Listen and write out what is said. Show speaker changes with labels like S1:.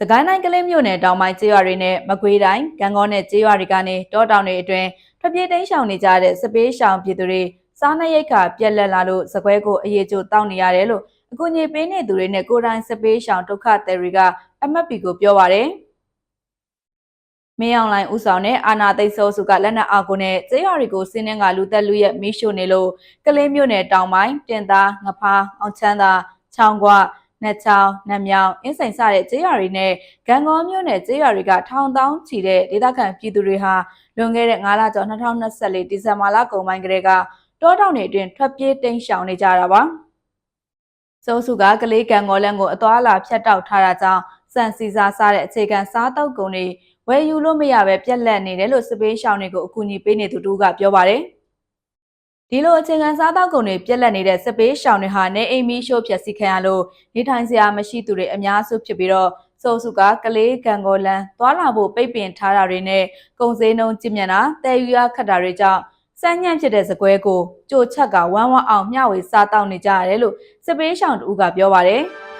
S1: စကိုင်းတိုင်းကလေးမြို့နယ်တောင်ပိုင်းကျေးရွာတွေနဲ့မကွေးတိုင်းကံကောနဲ့ကျေးရွာတွေကနေတောတောင်တွေအတွင်းထွက်ပြေးတိမ်းရှောင်နေကြတဲ့စပေးရှောင်ပြည်သူတွေစားနပ်ရိက္ခာပြက်လက်လာလို့စကွဲကိုအရေးကြိုတောက်နေရတယ်လို့အကူအညီပေးနေသူတွေနဲ့ကိုယ်တိုင်စပေးရှောင်ဒုက္ခသည်တွေကအမတ်ပီကိုပြောပါရယ်မင်းအောင်လိုင်းဦးဆောင်တဲ့အာနာသိတ်စောစုကလက်နက်အားကိုနဲ့ကျေးရွာတွေကိုစင်းနှင်းကလူသက်လူရဲ့မိရှို့နေလို့ကလေးမြို့နယ်တောင်ပိုင်းတင်သားငဖားအောင်ချမ်းသာချောင်းကွ နှက်ချောင်းနတ်မြောင်အင်းစိန်စတဲ့ကျေးရွာတွေနဲ့ဂံကောမြို့နယ်ကျေးရွာတွေကထောင်တောင်းချီတဲ့ဒေသခံပြည်သူတွေဟာလွန်ခဲ့တဲ့9လကျော်2024ဒီဇင်ဘာလကုန်ပိုင်းကတည်းကတောတောင်တွေအတွင်းထွက်ပြေးတိမ်းရှောင်နေကြတာပါစိုးစုကကလေးကံကောလန်ကိုအသွာအလာဖြတ်တောက်ထားတာကြောင့်စံစီစာစားတဲ့အခြေခံစားတောက်ကုန်တွေဝယ်ယူလို့မရပဲပြက်လက်နေတယ်လို့စပေးရှောင်းတွေကိုအကူအညီပေးနေသူတို့ကပြောပါတယ်။ ဒီလိုအခြေခံစားတောက်ကုန်တွေပြက်လက်နေတဲ့စပေးရှောင်းတွေဟာနေအိမ်မီရှို့ဖြက်စီခံရလို့နေထိုင်စရာမရှိသူတွေအများစုဖြစ်ပြီးတော့စိုးစုကကလေးကံကောလန်သွားလာဖို့ပိတ်ပင်ထားတာတွေနဲ့ကုန်စည်နှုန်းကျမြင့်တာတဲယူရခတ်တာတွေကြောင့်စမ်းညံ့ဖြစ်တဲ့စကွဲကိုကြိုချက်ကဝမ်းဝမ်းအောင်မျှဝေစားတောက်နေကြရတယ်လို့စပေးရှောင်းတူကပြောပါတယ်။